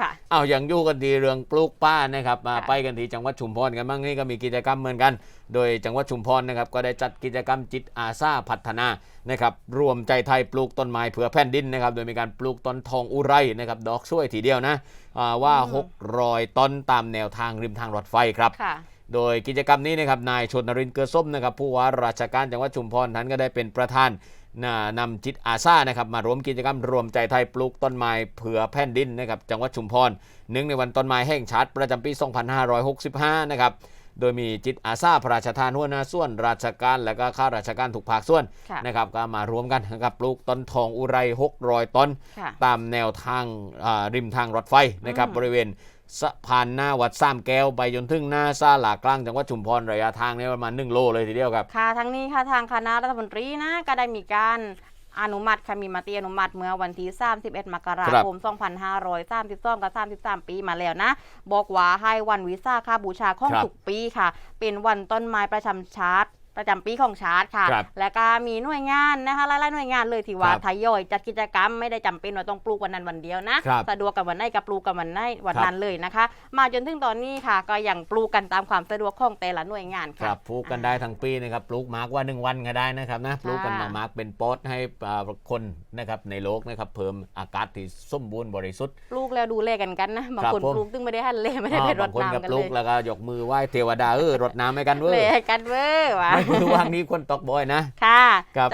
ค่ะเอาอย่างอยู่กันดีเรื่องปลูกป้านะครับมาค่ะไปกันที่จังหวัดชุมพรกันบ้างนี่ก็มีกิจกรรมเหมือนกัน โดยจังหวัดชุมพรนะครับก็ได้จัดกิจกรรมจิตอาสาพัฒนานะครับรวมใจไทยปลูกต้นไม้เผื่อแผ่นดินนะครับโดยมีการปลูกต้นทองอุไรนะครับดอกช่วยทีเดียวนะอ่าว่าอืม600ต้นตามแนวทางริมทางรถไฟครับค่ะ โดยกิจกรรมนี้นะครับนายชนนรินทร์เกือส้มนะครับผู้ว่าราชการจังหวัดชุมพรท่านก็ได้เป็นประธานนะนำจิตอาสานะครับมารวมกิจกรรมรวมใจไทยปลูกต้นไม้เผื่อแผ่นดินนะครับจังหวัดชุมพรเนื่องในวันต้นไม้แห่งชาติประจำปี 2565 นะครับโดยมีจิตอาสาพระราชทานหัวหน้าส่วน ราชการและก็ข้าราชการทุกภาคส่วนค่ะนะครับก็มารวมกันนะครับปลูกต้นทองอุไร600ต้นค่ะตามแนวทางอ่าริมทางรถไฟนะครับอืมบริเวณ สะพานหน้าวัดสามแก้วไปจนถึงหน้าซาลากลางจังหวัดชุมพรระยะทางเนี่ยประมาณ1โลเลยทีเดียวครับ ค่ะทั้งนี้ค่ะทางคณะรัฐมนตรีนะก็ได้มีการอนุมัติค่ะมีมติอนุมัติเมื่อวันที่ 31 มกราคม 2532 กับ 33 ปีมาแล้วนะ บอกว่าให้วันวิสาขบูชาของครับทุกปีค่ะ เป็นวันต้นไม้ประจำชาติ ประจำปีของชาติค่ะ ครับและก็มีหน่วยงานนะคะหลายๆหน่วยงานเลยที่ว่าครับทยอยจัดกิจกรรมไม่ได้จำเป็นว่าต้องปลูกวันนั้นวันเดียวนะครับสะดวกกับวันไหนกับปลูกกับวันไหนวันครับนั้นเลยนะคะ มาจนถึงตอนนี้ค่ะ ก็ยังปลูกกันตามความสะดวกของแต่ละหน่วยงานคค่ะ รับปลูกกันได้ทั้งปีนะครับปลูกมาร์กว่า1วันก็ได้นะครับนะปลูกกันมามาร์กเป็นโป๊ตให้อ่าคนนะครับในโลกนะครับเพิ่มอากาศที่สมบูรณ์บริสุทธิ์ ปลูกแล้วดูแลกันกันนะบางครับคนผม ปลูกตึงไม่ได้หันเลยไม่ได้ไปอ่ารบาดงคนก็น้ำกันปเลลูกยแล้วก็ยกมือไหว้เทวดาเออรดน้ำให้กันเว้เลยยให้กันเว้อวะ ไม่มือว่างนี้คนตกบ่อยนะ ค่ะ ครับ